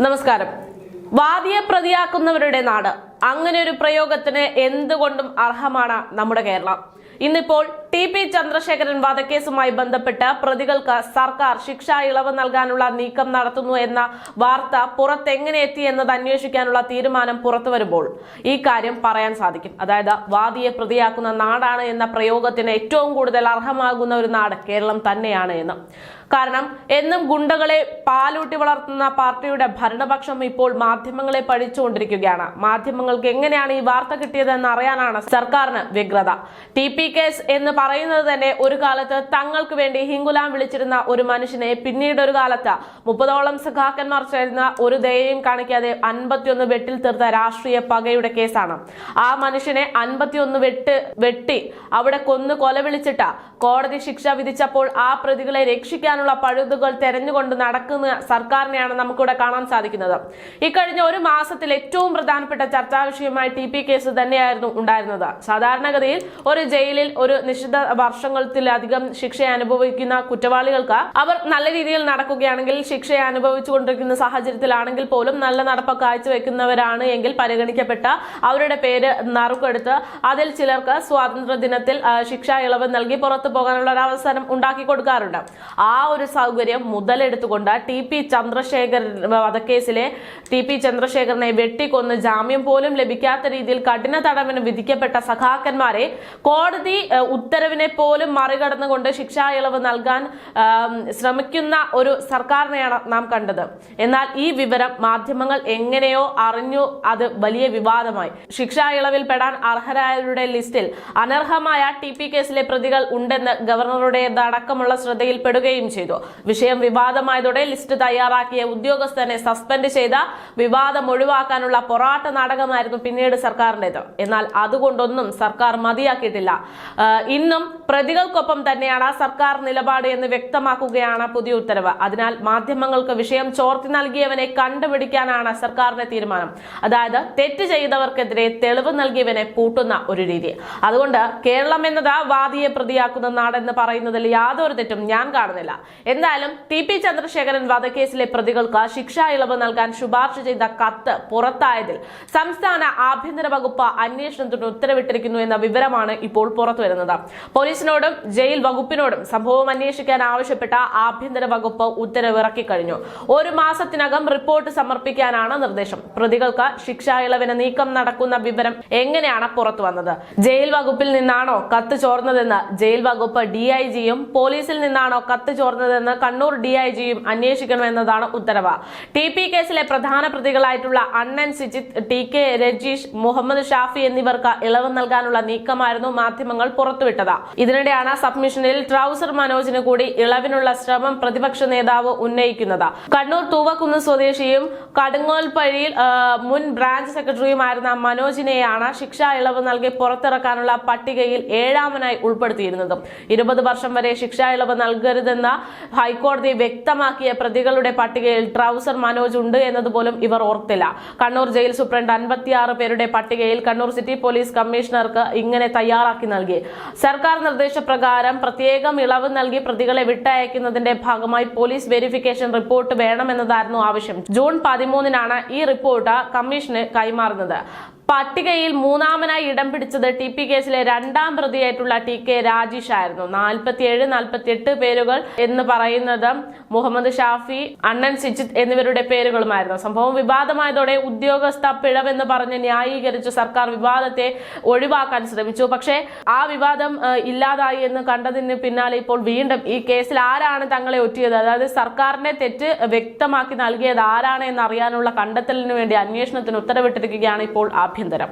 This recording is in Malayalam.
നമസ്കാരം. വാദിയെ പ്രതിയാക്കുന്നവരുടെ നാട്. അങ്ങനെ ഒരു പ്രയോഗത്തിന് എന്തുകൊണ്ടും അർഹമാണ് നമ്മുടെ കേരളം. ഇന്നിപ്പോൾ ടി പി ചന്ദ്രശേഖരൻ വധക്കേസുമായി ബന്ധപ്പെട്ട് പ്രതികൾക്ക് സർക്കാർ ശിക്ഷാ ഇളവ് നൽകാനുള്ള നീക്കം നടത്തുന്നു എന്ന വാർത്ത പുറത്തെങ്ങനെ എത്തി എന്നത് അന്വേഷിക്കാനുള്ള തീരുമാനം പുറത്തു വരുമ്പോൾ ഈ കാര്യം പറയാൻ സാധിക്കും. അതായത് വാദിയെ പ്രതിയാക്കുന്ന നാടാണ് എന്ന പ്രയോഗത്തിന് ഏറ്റവും കൂടുതൽ അർഹമാകുന്ന ഒരു നാട് കേരളം തന്നെയാണ് എന്ന്. കാരണം എന്നും ഗുണ്ടകളെ പാലൂട്ടി വളർത്തുന്ന പാർട്ടിയുടെ ഭരണപക്ഷം ഇപ്പോൾ മാധ്യമങ്ങളെ പഠിച്ചുകൊണ്ടിരിക്കുകയാണ്. മാധ്യമങ്ങൾക്ക് എങ്ങനെയാണ് ഈ വാർത്ത കിട്ടിയതെന്ന് അറിയാനാണ് സർക്കാരിന് വ്യഗ്രത. ടി കേസ് എന്ന് പറയുന്നത് തന്നെ ഒരു കാലത്ത് തങ്ങൾക്ക് വേണ്ടി ഹിങ്കുലാം വിളിച്ചിരുന്ന ഒരു മനുഷ്യനെ പിന്നീട് ഒരു കാലത്ത് മുപ്പതോളം സഖാക്കന്മാർ ചേർന്ന ഒരു ദയയും കാണിക്കാതെ അൻപത്തിയൊന്ന് വെട്ടിൽ തീർത്ത രാഷ്ട്രീയ പകയുടെ കേസാണ്. ആ മനുഷ്യനെ അൻപത്തിയൊന്ന് വെട്ട് വെട്ടി അവിടെ കൊന്നു കൊല വിളിച്ചിട്ട കോടതി ശിക്ഷ വിധിച്ചപ്പോൾ ആ പ്രതികളെ രക്ഷിക്കാനുള്ള പഴുതുകൾ തെരഞ്ഞുകൊണ്ട് നടക്കുന്ന സർക്കാരിനെയാണ് നമുക്കിവിടെ കാണാൻ സാധിക്കുന്നത്. ഇക്കഴിഞ്ഞ ഒരു മാസത്തിൽ ഏറ്റവും പ്രധാനപ്പെട്ട ചർച്ചാ വിഷയമായി ടി പി കേസ് തന്നെയായിരുന്നു ഉണ്ടായിരുന്നത്. സാധാരണഗതിയിൽ ഒരു ജയിലിൽ ഒരു നിശ്ചിത വർഷങ്ങളിലധികം ശിക്ഷ അനുഭവിക്കുന്ന കുറ്റവാളികൾക്ക് അവർ നല്ല രീതിയിൽ നടക്കുകയാണെങ്കിൽ ശിക്ഷ അനുഭവിച്ചുകൊണ്ടിരിക്കുന്ന സാഹചര്യത്തിലാണെങ്കിൽ പോലും നല്ല നടപ്പ് കാഴ്ചവെക്കുന്നവരാണ് എങ്കിൽ പരിഗണിക്കപ്പെട്ട അവരുടെ പേര് നറുക്കെടുത്ത് അതിൽ ചിലർക്ക് സ്വാതന്ത്ര്യ ദിനത്തിൽ ശിക്ഷ ഇളവ് നൽകി പുറത്തു പോകാനുള്ള ഒരു അവസരം ഉണ്ടാക്കി കൊടുക്കാറുണ്ട്. ആ ഒരു സൗകര്യം മുതലെടുത്തുകൊണ്ട് ടി പി ചന്ദ്രശേഖർ വധക്കേസിലെ ടി പി ചന്ദ്രശേഖരനെ വെട്ടിക്കൊന്ന് ജാമ്യം പോലും ലഭിക്കാത്ത രീതിയിൽ കഠിന തടവിന് വിധിക്കപ്പെട്ട സഖാക്കന്മാരെ കോടതി ആ, ഉത്തരവിനെ പോലും മറികടന്നുകൊണ്ട് ശിക്ഷാ ഇളവ് നൽകാൻ ശ്രമിക്കുന്ന ഒരു സർക്കാരിനെയാണ് നാം കണ്ടത്. എന്നാൽ ഈ വിവരം മാധ്യമങ്ങൾ എങ്ങനെയോ അറിഞ്ഞു അത് വലിയ വിവാദമായി. ശിക്ഷാ ഇളവിൽ പെടാൻ അർഹരായവരുടെ ലിസ്റ്റിൽ അനർഹമായ ടി പി കേസിലെ പ്രതികൾ ഉണ്ടെന്ന് ഗവർണറുടേതടക്കമുള്ള ശ്രദ്ധയിൽപ്പെടുകയും ചെയ്തു. വിഷയം വിവാദമായതോടെ ലിസ്റ്റ് തയ്യാറാക്കിയ ഉദ്യോഗസ്ഥനെ സസ്പെൻഡ് ചെയ്ത വിവാദം ഒഴിവാക്കാനുള്ള പൊറാട്ട നാടകമായിരുന്നു പിന്നീട് സർക്കാരിന്റെത്. എന്നാൽ അതുകൊണ്ടൊന്നും സർക്കാർ മതിയാക്കിയിട്ടില്ല. ഇന്നും പ്രതികൾക്കൊപ്പം തന്നെയാണ് സർക്കാർ നിലപാട് എന്ന് വ്യക്തമാക്കുകയാണ് പുതിയ ഉത്തരവ്. അതിനാൽ മാധ്യമങ്ങൾക്ക് വിഷയം ചോർത്തി നൽകിയവനെ കണ്ടുപിടിക്കാനാണ് സർക്കാരിന്റെ തീരുമാനം. അതായത് തെറ്റ് ചെയ്തവർക്കെതിരെ തെളിവ് നൽകിയവനെ പൂട്ടുന്ന ഒരു രീതി. അതുകൊണ്ട് കേരളം എന്നത് വാദിയെ പ്രതിയാക്കുന്ന നാടെന്ന് പറയുന്നതിൽ യാതൊരു തെറ്റും ഞാൻ കാണുന്നില്ല. എന്തായാലും ടി പി ചന്ദ്രശേഖരൻ വധക്കേസിലെ പ്രതികൾക്ക് ശിക്ഷാ ഇളവ് നൽകാൻ ശുപാർശ ചെയ്ത കത്ത് പുറത്തായതിൽ സംസ്ഥാന ആഭ്യന്തര വകുപ്പ് അന്വേഷണത്തിന് ഉത്തരവിട്ടിരിക്കുന്നു എന്ന വിവരമാണ് ഇപ്പോൾ പുറത്തു വരുന്നത്. പോലീസിനോടും ജയിൽ വകുപ്പിനോടും സംഭവം അന്വേഷിക്കാൻ ആവശ്യപ്പെട്ട ആഭ്യന്തര വകുപ്പ് ഉത്തരവ് ഇറക്കിക്കഴിഞ്ഞു. ഒരു മാസത്തിനകം റിപ്പോർട്ട് സമർപ്പിക്കാനാണ് നിർദ്ദേശം. പ്രതികൾക്ക് ശിക്ഷാ ഇളവിന് നീക്കം നടക്കുന്ന വിവരം എങ്ങനെയാണ് പുറത്തു വന്നത്? ജയിൽ വകുപ്പിൽ നിന്നാണോ കത്ത് ചോർന്നതെന്ന് ജയിൽ വകുപ്പ് ഡി ഐ ജിയും പോലീസിൽ നിന്നാണോ കത്ത് ചോർന്നതെന്ന് കണ്ണൂർ ഡി ഐ ജിയും അന്വേഷിക്കണമെന്നതാണ് ഉത്തരവ്. ടി പി കേസിലെ പ്രധാന പ്രതികളായിട്ടുള്ള അണ്ണൻ സിജിത്ത് ടി കെ രജീഷ് മുഹമ്മദ് ഷാഫി എന്നിവർക്ക് ഇളവ് നൽകാനുള്ള നീക്കമായിരുന്നു മാധ്യമങ്ങൾ പുറത്തുവിട്ടത്. ഇതിനിടെയാണ് സബ്മിഷനിൽ ട്രൗസർ മനോജിന് കൂടി ഇളവിനുള്ള ശ്രമം പ്രതിപക്ഷ നേതാവ് ഉന്നയിക്കുന്നത്. കണ്ണൂർ തൂവക്കുന്ന് സ്വദേശിയും കടുങ്ങോൽപ്പഴിയിൽ മുൻ ബ്രാഞ്ച് സെക്രട്ടറിയുമായിരുന്ന മനോജിനെയാണ് ശിക്ഷാ ഇളവ് നൽകി പുറത്തിറക്കാനുള്ള പട്ടികയിൽ ഏഴാമനായി ഉൾപ്പെടുത്തിയിരുന്നത്. ഇരുപത് വർഷം വരെ ശിക്ഷാ ഇളവ് നൽകരുതെന്ന് ഹൈക്കോടതി വ്യക്തമാക്കിയ പ്രതികളുടെ പട്ടികയിൽ ട്രൗസർ മനോജ് ഉണ്ട് എന്നതുപോലും ഇവർ ഓർത്തില്ല. കണ്ണൂർ ജയിൽ സൂപ്രണ്ട് അൻപത്തിയാറ് പേരുടെ പട്ടികയിൽ കണ്ണൂർ സിറ്റി പോലീസ് കമ്മീഷണർക്ക് ഇങ്ങനെ തയ്യാറാക്കി നൽകി. സർക്കാർ നിർദ്ദേശപ്രകാരം പ്രത്യേകം ഇളവ് നൽകി പ്രതികളെ വിട്ടയക്കുന്നതിന്റെ ഭാഗമായി പോലീസ് വെരിഫിക്കേഷൻ റിപ്പോർട്ട് വേണമെന്നതായിരുന്നു ആവശ്യം. ജൂൺ പതിമൂന്നിനാണ് ഈ റിപ്പോർട്ട് കമ്മീഷന് കൈമാറുന്നത്. പട്ടികയിൽ മൂന്നാമനായി ഇടം പിടിച്ചത് ടി പി കേസിലെ രണ്ടാം പ്രതിയായിട്ടുള്ള ടി കെ രാജീഷ് ആയിരുന്നു. നാൽപ്പത്തിയേഴ് നാൽപ്പത്തിയെട്ട് പേരുകൾ എന്ന് പറയുന്നത് മുഹമ്മദ് ഷാഫി അണ്ണൻ സിജിത്ത് എന്നിവരുടെ പേരുകളുമായിരുന്നു. സംഭവം വിവാദമായതോടെ ഉദ്യോഗസ്ഥ പിഴവെന്ന് പറഞ്ഞ് ന്യായീകരിച്ച് സർക്കാർ വിവാദത്തെ ഒഴിവാക്കാൻ ശ്രമിച്ചു. പക്ഷേ ആ വിവാദം ഇല്ലാതായി എന്ന് കണ്ടതിന് പിന്നാലെ ഇപ്പോൾ വീണ്ടും ഈ കേസിൽ ആരാണ് തങ്ങളെ ഒറ്റിയത്? അതായത് സർക്കാരിന്റെ തെറ്റ് വ്യക്തമാക്കി നൽകിയത് ആരാണ് എന്ന് അറിയാനുള്ള കണ്ടെത്തലിന് വേണ്ടി അന്വേഷണത്തിന് ഉത്തരവിട്ടിരിക്കുകയാണ് ഇപ്പോൾ ആഭ്യന്തരം